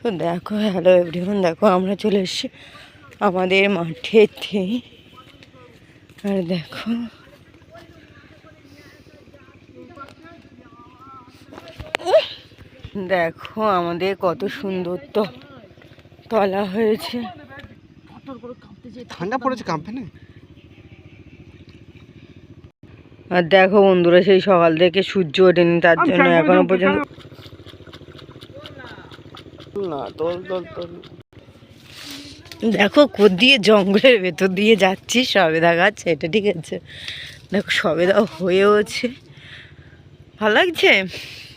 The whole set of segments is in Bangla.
তো দেখো হ্যালো এভরিওয়ান দেখো আমরা চলে এসেছি আমাদের মাঠেতে আর দেখো দেখো আমাদের কত সুন্দর তো তলা হয়েছে। ঠান্ডা পড়েছে কাঁপবে না আর দেখো বন্ধুরা সেই সকাল থেকে সূর্য ওঠেনি তার জন্য এখনও পর্যন্ত না দেখো দিয়ে জঙ্গলের ভেতর দিয়ে যাচ্ছি, সবেদা গাছ, এটা ঠিক আছে। দেখো, সবেদা হয়েওছে ভালো লাগছে?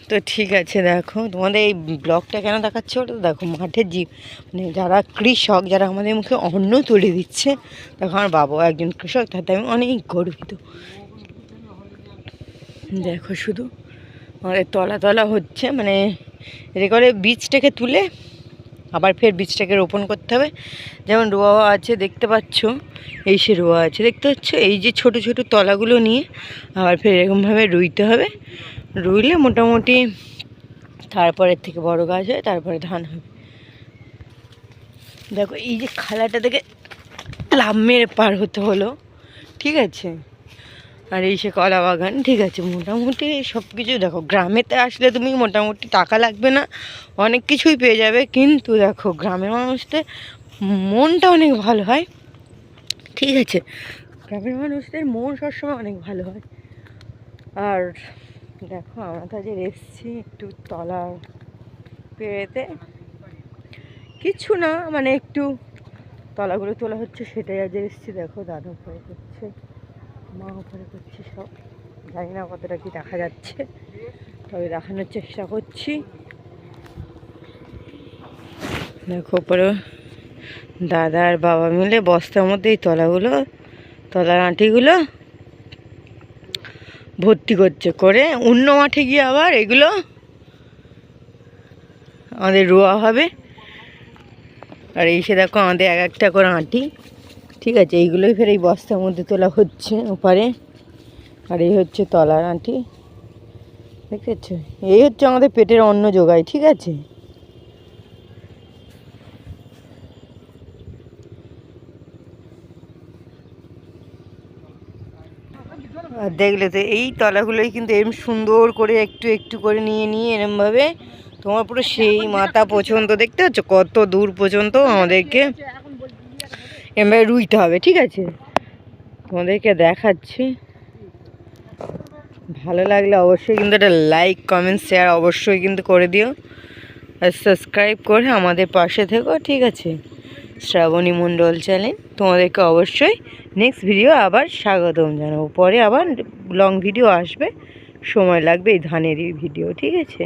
তো ঠিক আছে, দেখো, তোমাদের এই ব্লগটা কেন দেখাচ্ছে ওটা দেখো মাঠের জীব মানে যারা কৃষক, যারা আমাদের মুখে অন্ন তুলে দিচ্ছে, দেখো, আমার বাবা একজন কৃষক তাতে আমি অনেক গর্বিত। দেখো, শুধু আমাদের তলা তলা হচ্ছে মানে এতে করে বীজটাকে তুলে আবার ফের বীজটাকে রোপণ করতে হবে। যেমন রোয়া আছে, দেখতে পাচ্ছ? এই সে রোয়া আছে, দেখতে পাচ্ছ? এই যে ছোট ছোট তলাগুলো নিয়ে আবার ফের এরকমভাবে রুইতে হবে। রুইলে মোটামুটি তারপরের থেকে বড় গাছ হয়, তারপরে ধান হবে। দেখো, এই যে খালাটা থেকে লাভ মেরে পার হতে হলো, ঠিক আছে? আর এই সে কলা বাগান, ঠিক আছে, মোটামুটি সব কিছু দেখো, গ্রামেতে আসলে তুমি মোটামুটি টাকা লাগবে না, অনেক কিছুই পেয়ে যাবে, কিন্তু দেখো গ্রামের মানুষদের মনটা অনেক ভালো হয়, ঠিক আছে, গ্রামের মানুষদের মন সবসময় অনেক ভালো হয়। আর দেখো, আমরা তো আজ এসেছি একটু তলা পেরেতে। কিছু না মানে একটু তলাগুলো তোলা হচ্ছে, সেটাই আজ এসেছি, দেখো, দাদা উপরে করছে মা উপরে করছে সব। জানি না কতটা কি দেখা যাচ্ছে, তবে দেখানোর চেষ্টা করছি। দেখো উপরে দাদা আর বাবা মিলে বস্তার মধ্যে এই তলাগুলো, তলার আঁটিগুলো ভর্তি করছে। করে অন্য মাঠে গিয়ে আবার এগুলো আমাদের রোয়া হবে। আর এসে দেখো আমাদের এক একটা করে আঁটি। ঠিক আছে, এইগুলোই ফের এই বস্তার মধ্যে তোলা হচ্ছে ওপারে। আর এই হচ্ছে তলার আঁটি। দেখেছ? এই হচ্ছে আমাদের পেটের অন্ন যোগায় ঠিক আছে? আর দেখলে তো, এই তলাগুলোই কিন্তু এরম সুন্দর করে একটু একটু করে নিয়ে নিয়ে এরমভাবে তোমার পুরো সেই মাথা পর্যন্ত, দেখতে পাচ্ছ কত দূর পর্যন্ত আমাদেরকে এমভাবে রুইতে হবে, ঠিক আছে? তোমাদেরকে দেখাচ্ছি। ভালো লাগলে অবশ্যই কিন্তু একটা লাইক কমেন্ট শেয়ার অবশ্যই কিন্তু করে দিও। আর সাবস্ক্রাইব করে আমাদের পাশে থেকো, ঠিক আছে? শ্রাবণী মণ্ডল চ্যানেল তোমাদেরকে অবশ্যই নেক্সট ভিডিও আবার স্বাগতম জানাব। পরে আবার লং ভিডিও আসবে, সময় লাগবে এই ধানের ভিডিও ঠিক আছে?